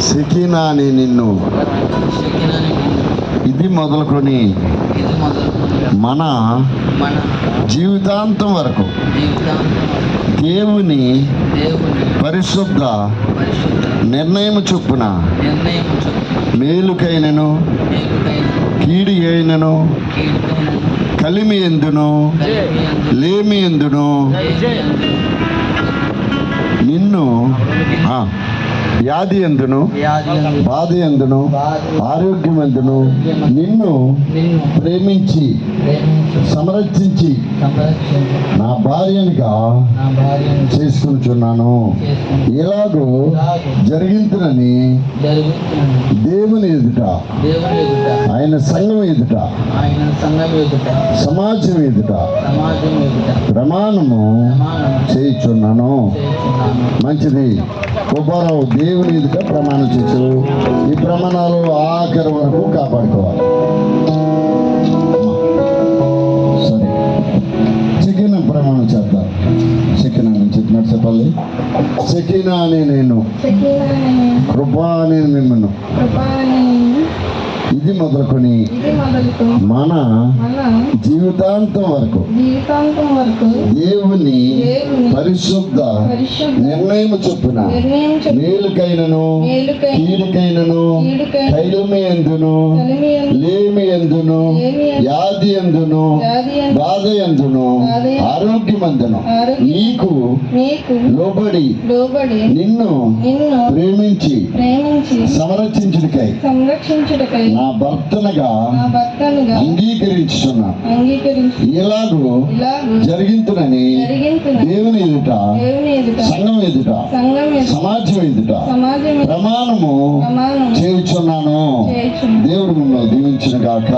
సెకీనా అని నిన్ను. ఇది మొదలుకొని మన జీవితాంతం వరకు దేవుని పరిశుద్ధ నిర్ణయం చొప్పున మేలుకైనను మేలుకైన కీడి అయినను కలిమి ఎందును లేమి ఎందును నిన్ను వ్యాధి ఎందును? బాధ ఎందును? ఆరోగ్యం ఎందును? నిన్ను ప్రేమించి సంరక్షించి నా భార్యనిగా చేసుకునిచున్నాను చేసుకుని ఇలాగూ జరిగింతునని జరుగుతుంది దేవుని ఎదుట ఆయన సంఘం ఎదుట సమాజం ఎదుట ప్రమాణము ప్రమాణం చేయుచున్నాను. మంచిది. కుబ్బారావు దేవుని ఎదుట ప్రమాణం చేసు ఈ ప్రమాణాలు ఆఖరి వరకు కాపాడుకోవాలి. సరే. చికెన్ ప్రమాణం చేద్దాం. చికెన్ అని చెప్పినట్టు చెప్పాలి. చికెన్ అని నేను. కృపా అని మిమ్మల్ని. ఇది మొదలుకొని మన జీవితాంతం వరకు దేవుని పరిశుద్ధ నిర్ణయం చొప్పున మేలుకైనను మేలుకై కీడుకైనను కీడుకై కైలమి ఎందును లేమి ఎందును వ్యాధి ఎందును బాధ ఎందును ఆరోగ్యమందును. ఆరోగ్యం నీకు లోబడి నిన్ను ప్రేమించి సంరక్షించుడికై సంరక్షించుటకై నా భర్తనగా అంగీకరించున్నా ఇలాగూ ఇలాగూ జరిగింతునని దేవుని ఎదుట సంఘం ఎదుట సమాజం ఎదుట ప్రమాణము ప్రమాణం చేయుచున్నాను. దేవుడు మిమ్మల్ని దీవించిన గాక